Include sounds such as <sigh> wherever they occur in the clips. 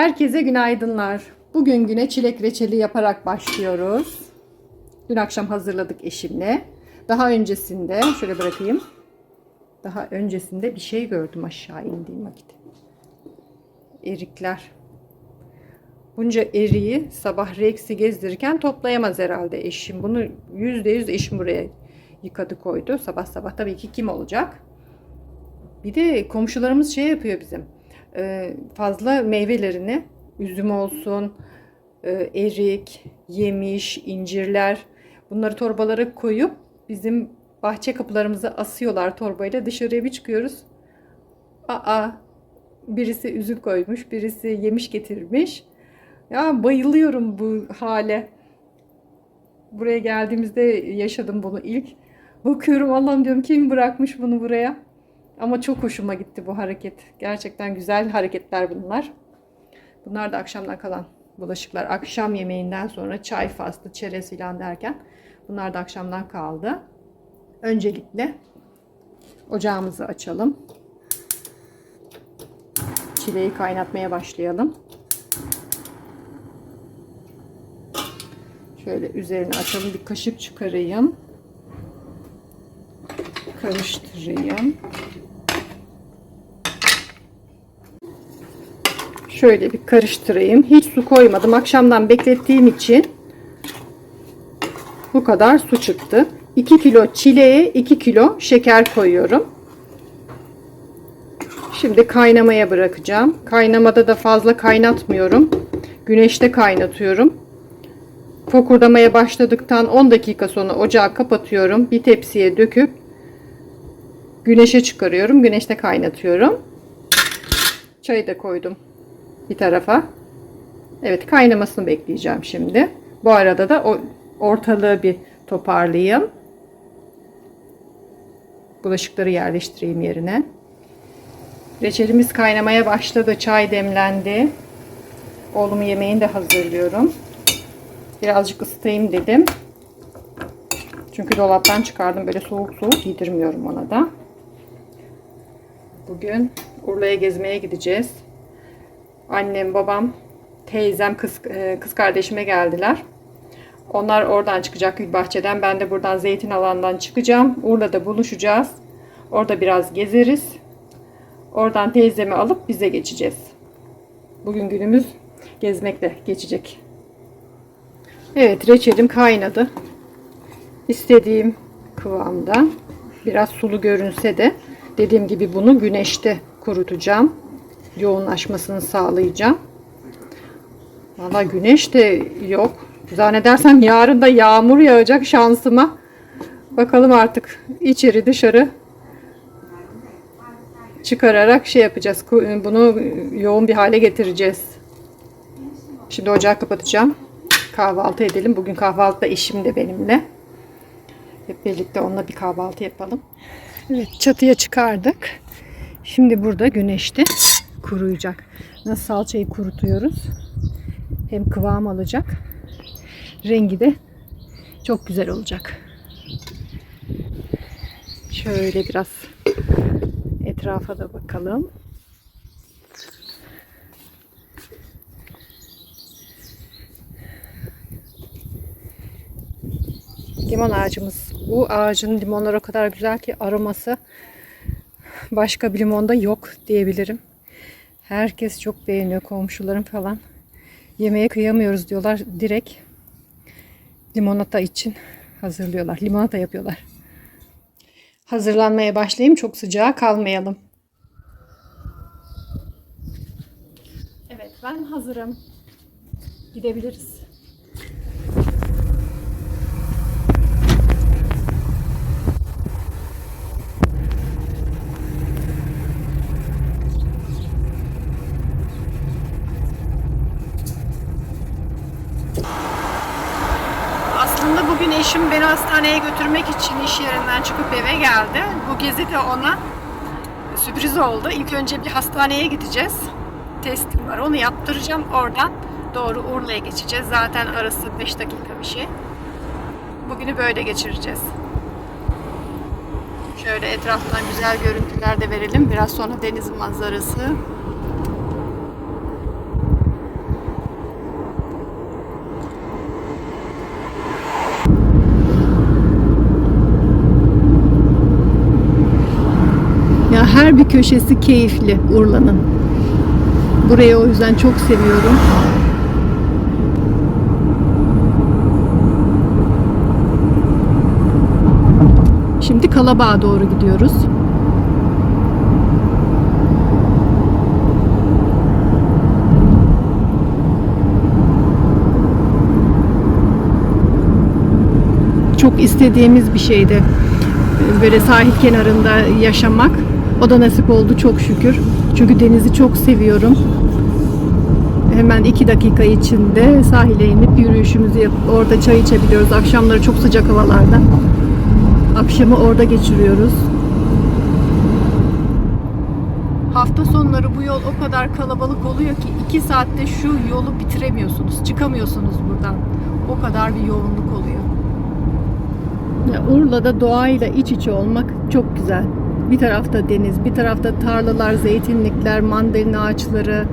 Herkese günaydınlar. Bugün güne çilek reçeli yaparak başlıyoruz. Dün akşam hazırladık eşimle. Daha öncesinde şöyle bırakayım. Daha öncesinde bir şey gördüm aşağı indiğim vakit. Erikler. Bunca eriği sabah reksi gezdirirken toplayamaz herhalde eşim. Bunu yüzde yüz eşim buraya yıkadı koydu. Sabah sabah tabii ki kim olacak? Bir de komşularımız şey yapıyor bizim. Ee, fazla meyvelerini üzüm olsun, e, erik, yemiş, incirler bunları torbalara koyup bizim bahçe kapılarımıza asıyorlar torbayla. Dışarıya bir çıkıyoruz. Aa birisi üzüm koymuş, birisi yemiş getirmiş. Ya bayılıyorum bu hale. Buraya geldiğimizde yaşadım bunu ilk. Bakıyorum Allah'ım diyorum kim bırakmış bunu buraya. Ama çok hoşuma gitti bu hareket. Gerçekten güzel hareketler bunlar. Bunlar da akşamdan kalan bulaşıklar. Akşam yemeğinden sonra çay faslı, çerez filan derken bunlar da akşamdan kaldı. Öncelikle ocağımızı açalım. Çileği kaynatmaya başlayalım. Şöyle üzerine açalım. Bir kaşık çıkarayım. Karıştırayım. Şöyle bir karıştırayım. Hiç su koymadım. Akşamdan beklettiğim için bu kadar su çıktı. 2 kilo çileğe 2 kilo şeker koyuyorum. Şimdi kaynamaya bırakacağım. Kaynamada da fazla kaynatmıyorum. Güneşte kaynatıyorum. Fokurdamaya başladıktan 10 dakika sonra ocağı kapatıyorum. Bir tepsiye döküp güneşe çıkarıyorum. Güneşte kaynatıyorum. Çayı da koydum bir tarafa. Evet kaynamasını bekleyeceğim şimdi. Bu arada da o ortalığı bir toparlayayım. Bulaşıkları yerleştireyim yerine. Reçelimiz kaynamaya başladı. Çay demlendi. Oğlumun yemeğini de hazırlıyorum. Birazcık ısıtayım dedim. Çünkü dolaptan çıkardım. Böyle soğuk soğuk yedirmiyorum ona da. Bugün Urla'ya gezmeye gideceğiz. Annem, babam, teyzem, kız, e, kız kardeşime geldiler. Onlar oradan çıkacak Gülbahçe'den. Ben de buradan zeytin alandan çıkacağım. Urla'da buluşacağız. Orada biraz gezeriz. Oradan teyzemi alıp bize geçeceğiz. Bugün günümüz gezmekle geçecek. Evet reçelim kaynadı. İstediğim kıvamda. Biraz sulu görünse de dediğim gibi bunu güneşte kurutacağım. Yoğunlaşmasını sağlayacağım. Valla güneş de yok. Zannedersem yarın da yağmur yağacak şansıma. Bakalım artık içeri dışarı çıkararak şey yapacağız. Bunu yoğun bir hale getireceğiz. Şimdi ocağı kapatacağım. Kahvaltı edelim. Bugün kahvaltıda eşim de benimle. Hep birlikte onunla bir kahvaltı yapalım. Evet çatıya çıkardık. Şimdi burada güneşte kuruyacak. Nasıl salçayı kurutuyoruz. Hem kıvam alacak. Rengi de çok güzel olacak. Şöyle biraz etrafa da bakalım. Limon ağacımız. Bu ağacın limonları o kadar güzel ki aroması başka bir limonda yok diyebilirim. Herkes çok beğeniyor komşularım falan. Yemeğe kıyamıyoruz diyorlar. Direkt limonata için hazırlıyorlar. Limonata yapıyorlar. Hazırlanmaya başlayayım. Çok sıcağa kalmayalım. Evet ben hazırım. Gidebiliriz. Aslında bugün eşim beni hastaneye götürmek için iş yerinden çıkıp eve geldi. Bu gezi de ona sürpriz oldu. İlk önce bir hastaneye gideceğiz. Testim var. Onu yaptıracağım. Oradan doğru Urla'ya geçeceğiz. Zaten arası 5 dakika bir şey. Bugünü böyle geçireceğiz. Şöyle etraftan güzel görüntüler de verelim. Biraz sonra deniz manzarası. Her bir köşesi keyifli Urla'nın. Burayı o yüzden çok seviyorum. Şimdi Kalabağ'a doğru gidiyoruz. Çok istediğimiz bir şeydi. Böyle sahil kenarında yaşamak. O da nasip oldu çok şükür. Çünkü denizi çok seviyorum. Hemen iki dakika içinde sahile inip yürüyüşümüzü yapıp orada çay içebiliyoruz. Akşamları çok sıcak havalarda. Akşamı orada geçiriyoruz. Hafta sonları bu yol o kadar kalabalık oluyor ki iki saatte şu yolu bitiremiyorsunuz. Çıkamıyorsunuz buradan. O kadar bir yoğunluk oluyor. Urla'da doğayla iç içe olmak çok güzel. Bir tarafta deniz, bir tarafta tarlalar, zeytinlikler, mandalina ağaçları.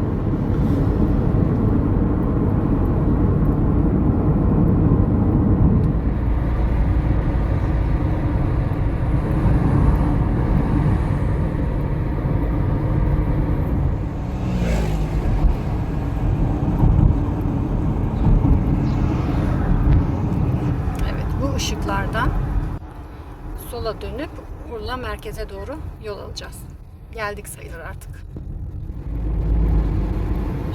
Evet, bu ışıklardan sola dönüp Urla merkeze doğru yol alacağız. Geldik sayılır artık.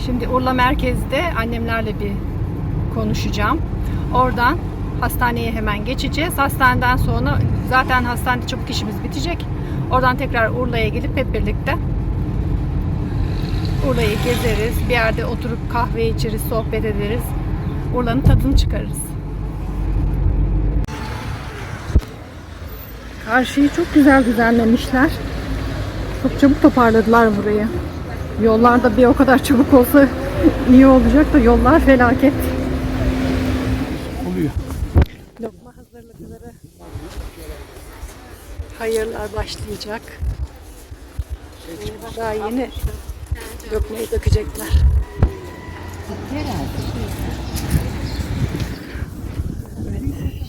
Şimdi Urla merkezde annemlerle bir konuşacağım. Oradan hastaneye hemen geçeceğiz. Hastaneden sonra zaten hastanede çabuk işimiz bitecek. Oradan tekrar Urla'ya gelip hep birlikte Urla'yı gezeriz. Bir yerde oturup kahve içeriz, sohbet ederiz. Urla'nın tadını çıkarırız. Karşıyı çok güzel düzenlemişler. Çok çabuk toparladılar burayı. Yollar da bir o kadar çabuk olsa iyi olacak da yollar felaket. Oluyor. Lokma hazırlıkları. Hayırlar başlayacak. Daha yeni lokmayı dökecekler. Evet.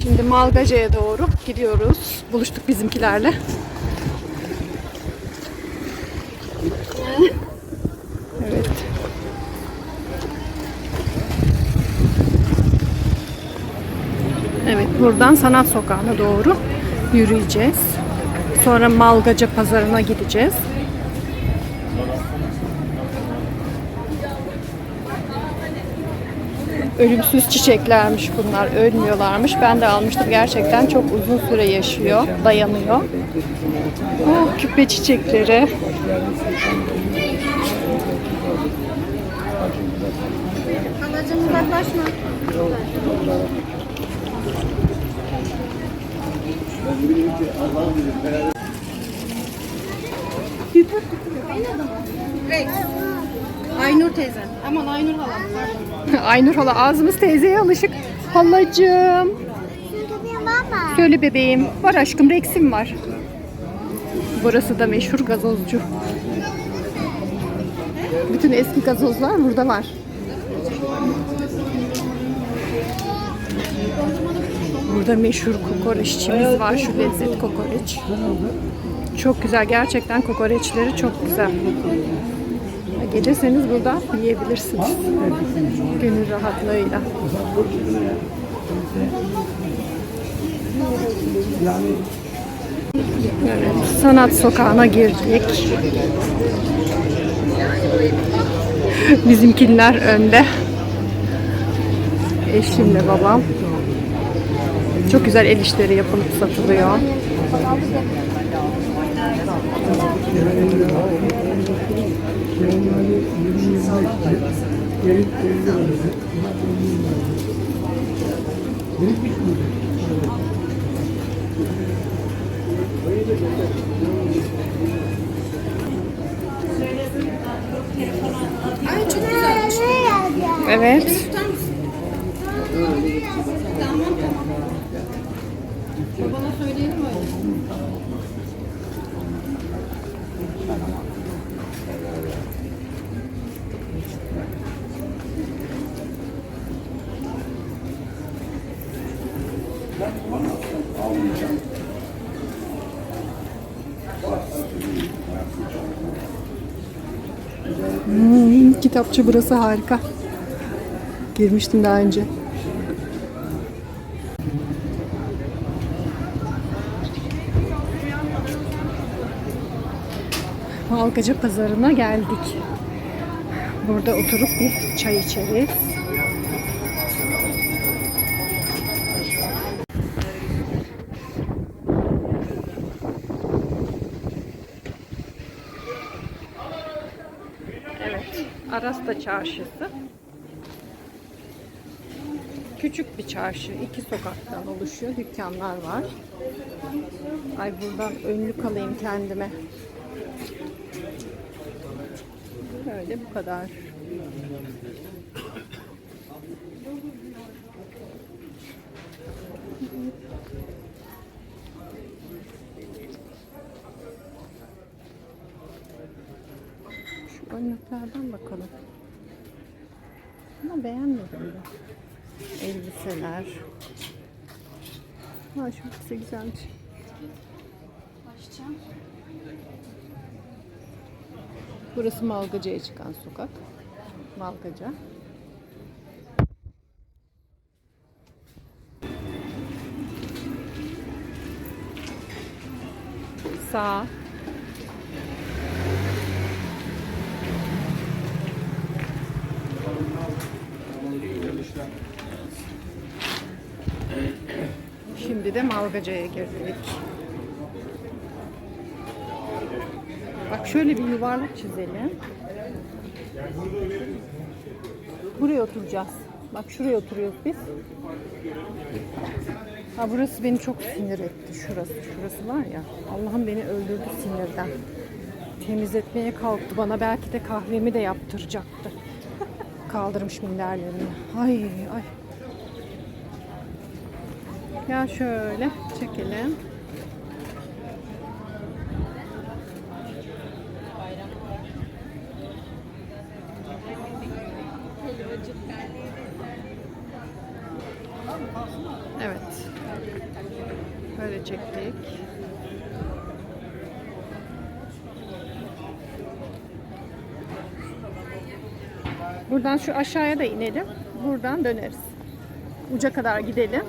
Şimdi Malgaca'ya doğru gidiyoruz. Buluştuk bizimkilerle. Evet. Evet, buradan Sanat Sokağı'na doğru yürüyeceğiz. Sonra Malgaca Pazarı'na gideceğiz. Ölümsüz çiçeklermiş bunlar, ölmüyorlarmış. Ben de almıştım. Gerçekten çok uzun süre yaşıyor, dayanıyor. Oh, küpe çiçekleri. Anacığım uzaklaşma. Rex. Aynur teyze. Aman Aynur halam. <laughs> Aynur hala ağzımız teyzeye alışık. Halacığım. Söyle bebeğim. Var aşkım Rex'im var. Burası da meşhur gazozcu. Bütün eski gazozlar burada var. Burada meşhur kokoreççimiz var. Şu lezzet kokoreç. Çok güzel. Gerçekten kokoreçleri çok güzel. Gelirseniz buradan yiyebilirsiniz. Gönül rahatlığıyla. Evet, sanat sokağına girdik. Bizimkinler önde. Eşimle babam. Çok güzel el işleri yapılıp satılıyor. Evet. Kitapçı burası harika. Girmiştim daha önce. Malgacı pazarına geldik. Burada oturup bir çay içeriz. Evet, Arasta Çarşısı. Küçük bir çarşı, iki sokaktan oluşuyor, dükkanlar var. Ay buradan önlük alayım kendime. Böyle bu kadar. Şu önlüklerden bakalım. Ama beğenmedim de. Elbiseler. Ha şu elbise güzelmiş. Başlayacağım. Burası Malgaca'ya çıkan sokak. Malgaca. Sağ. De Malgaca'ya girdik. Bak şöyle bir yuvarlak çizelim. Buraya oturacağız. Bak şuraya oturuyoruz biz. Ha burası beni çok sinir etti. Şurası, şurası var ya. Allah'ım beni öldürdü sinirden. Temizletmeye kalktı. Bana belki de kahvemi de yaptıracaktı. <laughs> Kaldırmış minderlerini. Ay ay. Ya şöyle çekelim. Evet. Böyle çektik. Buradan şu aşağıya da inelim. Buradan döneriz. Uca kadar gidelim.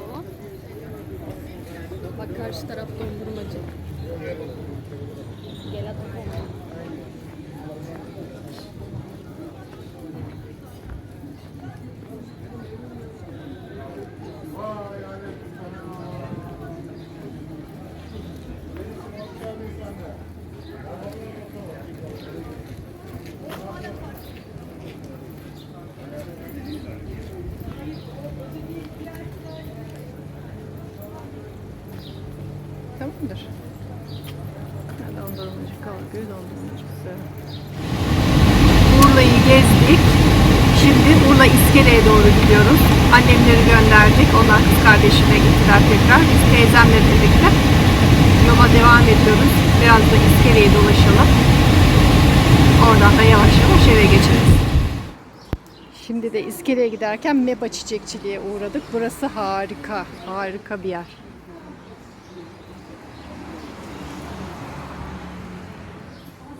Karşı taraf dondurmacı. Gel at. Tamamdır. Ha, Dondurmacı kalkıyor, dondurmacısı. Urla'yı gezdik. Şimdi Urla İskele'ye doğru gidiyoruz. Annemleri gönderdik. Onlar kız kardeşine gittiler tekrar. Biz teyzemle birlikte yola devam ediyoruz. Biraz da İskele'yi dolaşalım. Oradan da yavaş yavaş eve geçeriz. Şimdi de İskele'ye giderken Meba Çiçekçiliğe uğradık. Burası harika, harika bir yer.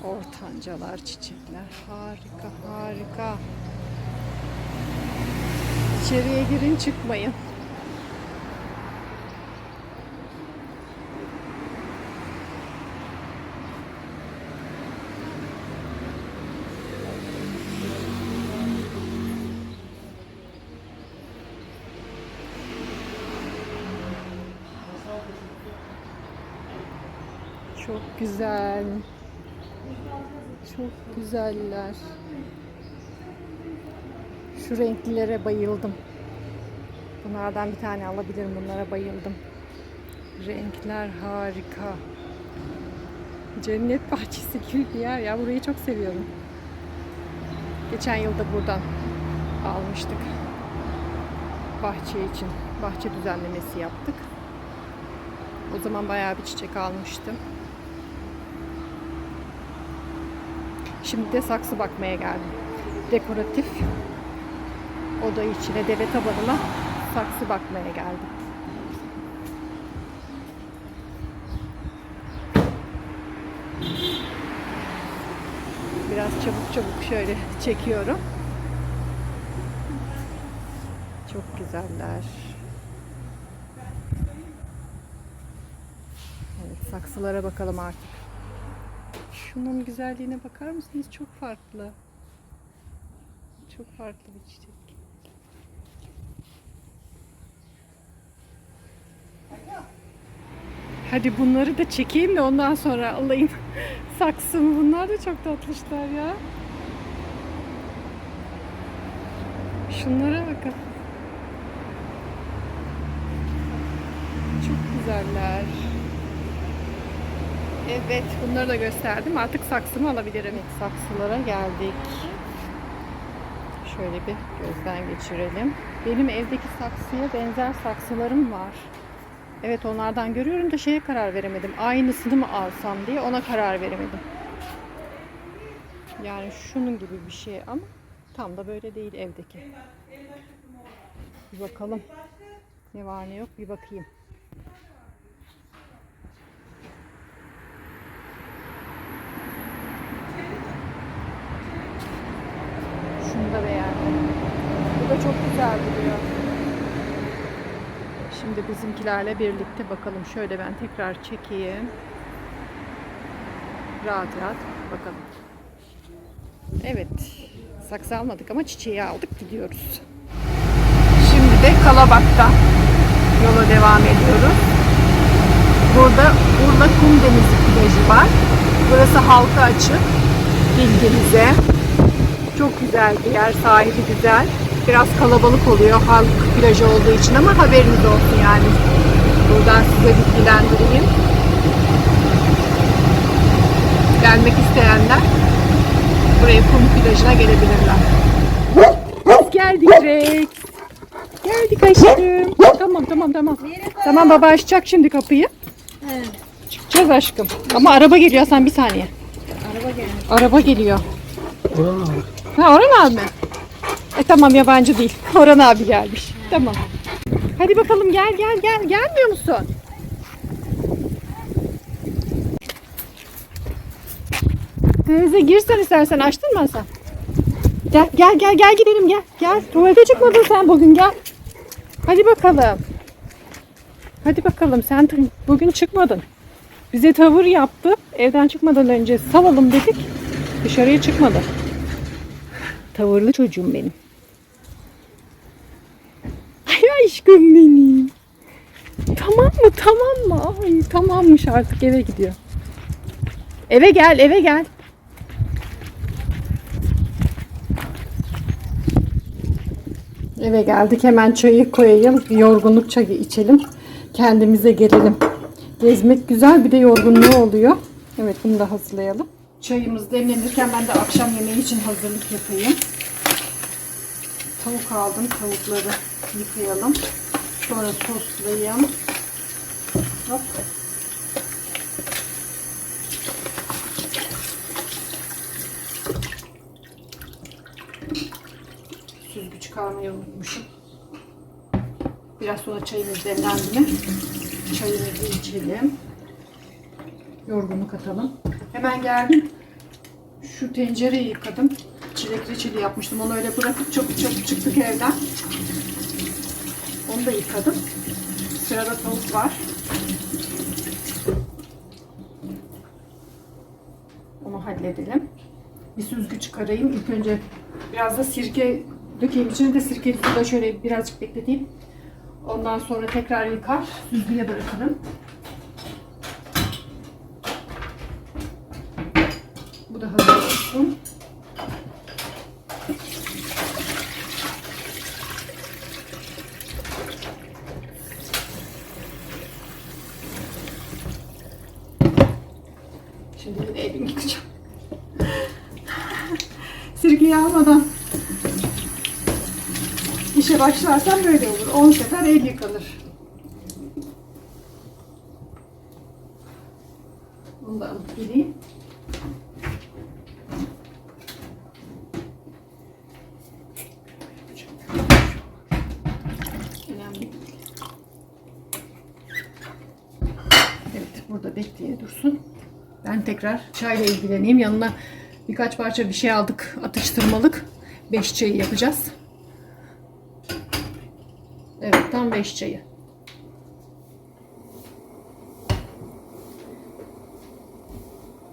Ortancalar, çiçekler harika, harika. İçeriye girin çıkmayın. Çok güzel. Çok güzeller. Şu renklilere bayıldım. Bunlardan bir tane alabilirim. Bunlara bayıldım. Renkler harika. Cennet bahçesi gibi bir yer ya. Burayı çok seviyorum. Geçen yılda buradan almıştık. Bahçe için. Bahçe düzenlemesi yaptık. O zaman bayağı bir çiçek almıştım. Şimdi de saksı bakmaya geldim. Dekoratif oda içine deve tabanına saksı bakmaya geldim. Biraz çabuk çabuk şöyle çekiyorum. Çok güzeller. Evet, saksılara bakalım artık. Şunun güzelliğine bakar mısınız? Çok farklı. Çok farklı bir çiçek. Hadi bunları da çekeyim de ondan sonra alayım <laughs> saksımı. Bunlar da çok tatlışlar ya. Şunlara bakın. Çok güzeller. Evet, bunları da gösterdim. Artık saksımı alabilirim. Evet, saksılara geldik. Şöyle bir gözden geçirelim. Benim evdeki saksıya benzer saksılarım var. Evet onlardan görüyorum da şeye karar veremedim. Aynısını mı alsam diye ona karar veremedim. Yani şunun gibi bir şey ama tam da böyle değil evdeki. Bir bakalım. Ne var ne yok bir bakayım. Şunu da beğendim. Bu da çok güzel duruyor. Şimdi bizimkilerle birlikte bakalım. Şöyle ben tekrar çekeyim. Rahat rahat bakalım. Evet. Saksı almadık ama çiçeği aldık gidiyoruz. Şimdi de Kalabak'ta yola devam ediyoruz. Burada Urla Kum Denizi plajı var. Burası halka açık. Bilginize. Çok güzel bir yer. Sahili güzel. Biraz kalabalık oluyor halk plajı olduğu için ama haberiniz olsun yani. Buradan size bilgilendireyim. Gelmek isteyenler buraya kum plajına gelebilirler. Geldik Rex. Geldik aşkım. Tamam tamam tamam. Tamam baba açacak şimdi kapıyı. Çıkacağız aşkım. Ama araba geliyor sen bir saniye. Araba gelmiş. Araba geliyor. Ha Orhan abi mi? E tamam yabancı değil. <laughs> Orhan abi gelmiş. Tamam. Hadi bakalım gel gel gel. Gelmiyor musun? Teyze girsen istersen açtın mı sen? Gel gel gel gel gidelim gel. Gel. Tuvalete çıkmadın sen bugün gel. Hadi bakalım. Hadi bakalım sen bugün çıkmadın. Bize tavır yaptı. Evden çıkmadan önce salalım dedik. Dışarıya çıkmadı. Tavırlı çocuğum benim. Ay aşkım benim. Tamam mı tamam mı? Ay tamammış artık eve gidiyor. Eve gel eve gel. Eve geldik hemen çayı koyayım. Bir yorgunluk çayı içelim. Kendimize gelelim. Gezmek güzel bir de yorgunluğu oluyor. Evet bunu da hazırlayalım. Çayımız demlenirken ben de akşam yemeği için hazırlık yapayım. Tavuk aldım. Tavukları yıkayalım. Sonra soslayayım. Hop. Süzgü çıkarmayı unutmuşum. Biraz sonra çayımız demlendi mi? Çayımızı içelim. Yorgunluk atalım. Hemen geldim. Şu tencereyi yıkadım. Çilek reçeli yapmıştım. Onu öyle bırakıp çabuk çabuk çıktık evden. Onu da yıkadım. Sırada tavuk var. Onu halledelim. Bir süzgü çıkarayım. İlk önce biraz da sirke dökeyim. İçine de sirke suda şöyle birazcık bekleteyim. Ondan sonra tekrar yıkar. Süzgüye bırakalım. Bu da hazır olsun. Şimdi bir de elimi yıkayacağım. Sirkeyi almadan işe başlarsam böyle olur. 10 sefer el yıkanır. Bunu da alıp geleyim. Evet, burada bekleye dursun. Ben tekrar çayla ilgileneyim. Yanına Birkaç parça bir şey aldık atıştırmalık. 5 çayı yapacağız. Evet tam 5 çayı.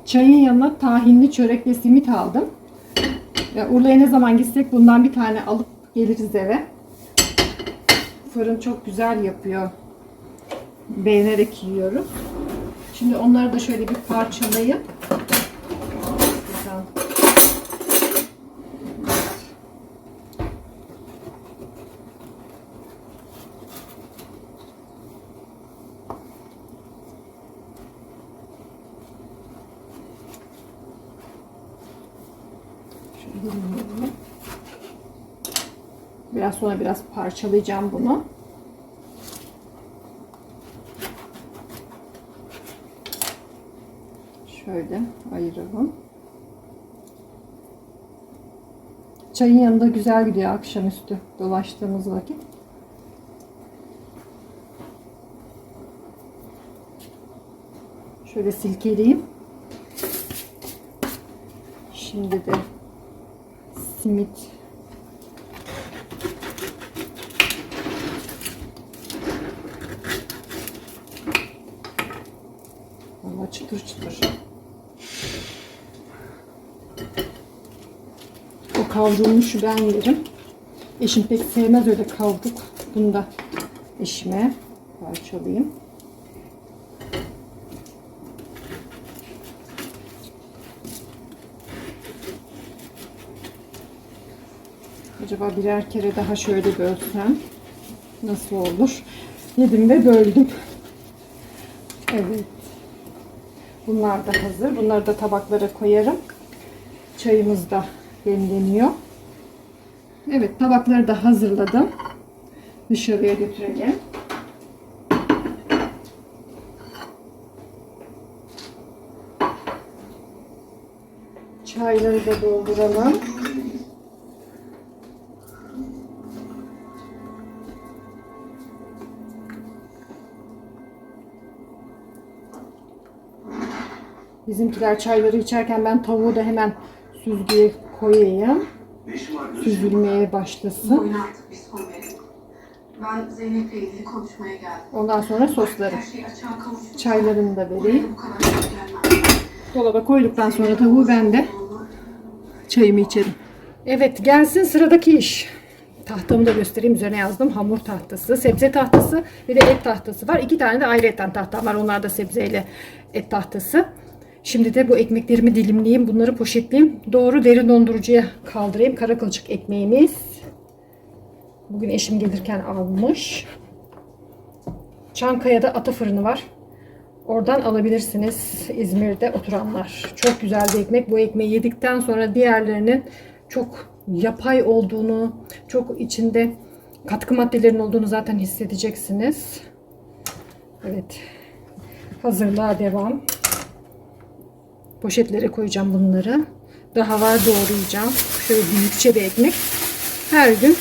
Çayın yanına tahinli çörek ve simit aldım. Ya Urla'ya ne zaman gitsek bundan bir tane alıp geliriz eve. Fırın çok güzel yapıyor. Beğenerek yiyoruz. Şimdi onları da şöyle bir parçalayıp Güzel. Şöyle dinleyelim. Biraz sonra biraz parçalayacağım bunu. Şöyle ayıralım. Çayın yanında güzel gidiyor akşamüstü dolaştığımız vakit. Şöyle silkeleyeyim. Şimdi de simit Valla çıtır çıtır. O kavrulmuşu ben yerim. Eşim pek sevmez öyle kavruk. Bunu da eşime parçalayayım. Acaba birer kere daha şöyle bölsem nasıl olur? Yedim ve böldüm. Evet. Bunlar da hazır. Bunları da tabaklara koyarım. Çayımız da demleniyor. Evet tabakları da hazırladım. Dışarıya götürelim. Çayları da dolduralım. Bizimkiler çayları içerken ben tavuğu da hemen süzgeye koyayım. Süzülmeye başlasın. Ben Zeynep'le ilgili konuşmaya geldim. Ondan sonra sosları. Çaylarını da vereyim. Dolaba koyduktan sonra tavuğu ben de çayımı içerim. Evet gelsin sıradaki iş. Tahtamı da göstereyim. Üzerine yazdım. Hamur tahtası, sebze tahtası bir de et tahtası var. İki tane de ayrıyetten tahtam var. Onlar da sebzeyle et tahtası. Şimdi de bu ekmeklerimi dilimleyeyim. Bunları poşetleyeyim. Doğru derin dondurucuya kaldırayım. Kara kılçık ekmeğimiz. Bugün eşim gelirken almış. Çankaya'da ata fırını var. Oradan alabilirsiniz İzmir'de oturanlar. Çok güzel bir ekmek. Bu ekmeği yedikten sonra diğerlerinin çok yapay olduğunu, çok içinde katkı maddelerin olduğunu zaten hissedeceksiniz. Evet. Hazırlığa devam. Poşetlere koyacağım bunları. Daha var doğrayacağım. Şöyle büyükçe bir ekmek. Her gün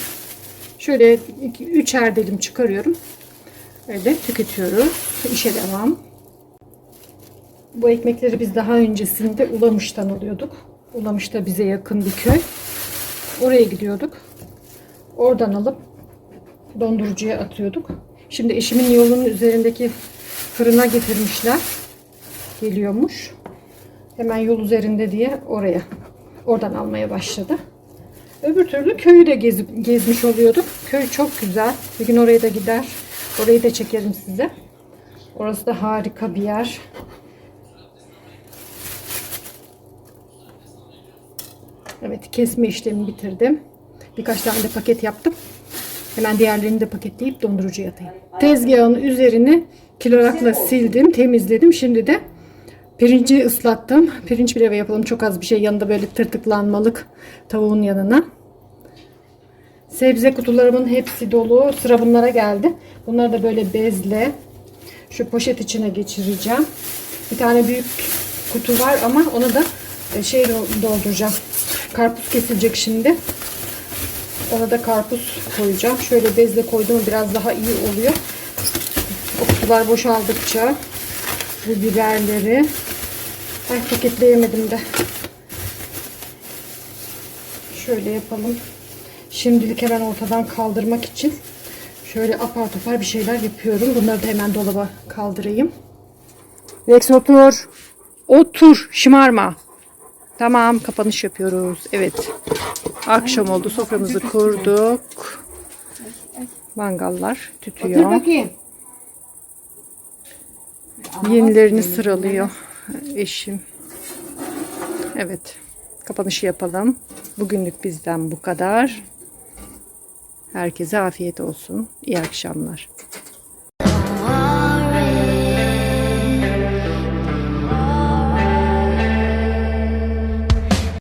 şöyle 3'er dilim çıkarıyorum. Öyle tüketiyoruz. İşe devam. Bu ekmekleri biz daha öncesinde Ulamış'tan alıyorduk. Ulamış da bize yakın bir köy. Oraya gidiyorduk. Oradan alıp dondurucuya atıyorduk. Şimdi eşimin yolunun üzerindeki fırına getirmişler. Geliyormuş. Hemen yol üzerinde diye oraya oradan almaya başladı. Öbür türlü köyü de gezip, gezmiş oluyorduk. Köy çok güzel. Bir gün oraya da gider. Orayı da çekerim size. Orası da harika bir yer. Evet kesme işlemi bitirdim. Birkaç tane de paket yaptım. Hemen diğerlerini de paketleyip dondurucuya atayım. Tezgahın üzerini kilorakla sildim, temizledim. Şimdi de pirinci ıslattım. Pirinç pilava yapalım. Çok az bir şey. Yanında böyle tırtıklanmalık tavuğun yanına. Sebze kutularımın hepsi dolu. Sıra bunlara geldi. Bunları da böyle bezle şu poşet içine geçireceğim. Bir tane büyük kutu var ama onu da e, şey dolduracağım. Karpuz kesilecek şimdi. Ona da karpuz koyacağım. Şöyle bezle koydum biraz daha iyi oluyor. O kutular boşaldıkça bu biberleri ay paketleyemedim de Şöyle yapalım. Şimdilik hemen ortadan kaldırmak için şöyle apar topar bir şeyler yapıyorum. Bunları da hemen dolaba kaldırayım. Rex otur. Otur. Şımarma. Tamam kapanış yapıyoruz. Evet. Akşam oldu. Soframızı kurduk. Mangallar tütüyor. bakayım. Yenilerini sıralıyor eşim. Evet. Kapanışı yapalım. Bugünlük bizden bu kadar. Herkese afiyet olsun. İyi akşamlar.